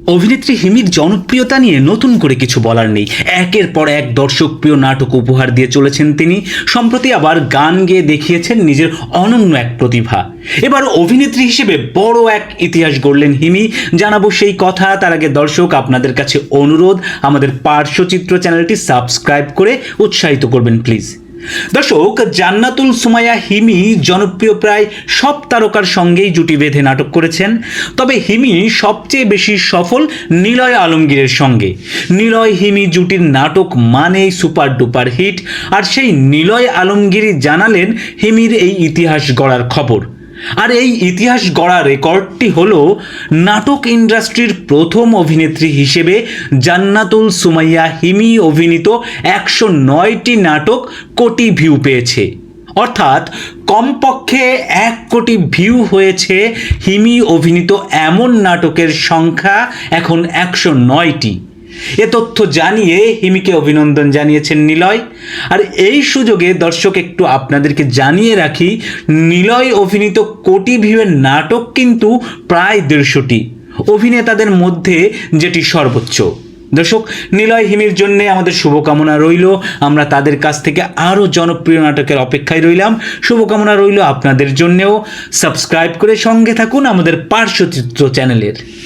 অভিনেত্রী হিমির জনপ্রিয়তা নিয়ে নতুন করে কিছু বলার নেই। একের পর এক দর্শকপ্রিয় নাটক উপহার দিয়ে চলেছেন তিনি। সম্প্রতি আবার গান গেয়ে দেখিয়েছেন নিজের অনন্য এক প্রতিভা। এবার অভিনেত্রী হিসেবে বড় এক ইতিহাস গড়লেন হিমি। জানাব সেই কথা, তার আগে দর্শক, আপনাদের কাছে অনুরোধ, আমাদের পার্শ্বচিত্র চ্যানেলটি সাবস্ক্রাইব করে উৎসাহিত করবেন, প্লিজ। দর্শক, জান্নাতুল সুমায়া হিমি জনপ্রিয় প্রায় সব তারকার সঙ্গেই জুটি বেঁধে নাটক করেছেন। তবে হিমি সবচেয়ে বেশি সফল নিলয় আলমগীরের সঙ্গে। নিলয় হিমি জুটির নাটক মানেই সুপার ডুপার হিট, আর সেই নিলয় আলমগীরই জানালেন হিমির এই ইতিহাস গড়ার খবর। আর এই ইতিহাস গড়া রেকর্ডটি হল নাটক ইন্ডাস্ট্রির প্রথম অভিনেত্রী হিসেবে জান্নাতুল সুমাইয়া হিমি অভিনীত একশো নয়টি নাটক কোটি ভিউ পেয়েছে। অর্থাৎ কমপক্ষে এক কোটি ভিউ হয়েছে হিমি অভিনীত এমন নাটকের সংখ্যা এখন একশো নয়টি। এ তথ্য জানিয়ে হিমিকে অভিনন্দন জানিয়েছেন নিলয়। আর এই সুযোগে দর্শক, একটু আপনাদেরকে জানিয়ে রাখি, নিলয় অভিনীত কোটি ভিউয়ের নাটক কিন্তু প্রায় দেড়শোটি। অভিনেতাদের মধ্যে যেটি সর্বোচ্চ। দর্শক, নিলয় হিমির জন্য আমাদের শুভকামনা রইল। আমরা তাদের কাছ থেকে আরও জনপ্রিয় নাটকের অপেক্ষায় রইলাম। শুভকামনা রইল আপনাদের জন্যেও। সাবস্ক্রাইব করে সঙ্গে থাকুন আমাদের পার্শ্বচিত্র চ্যানেলের।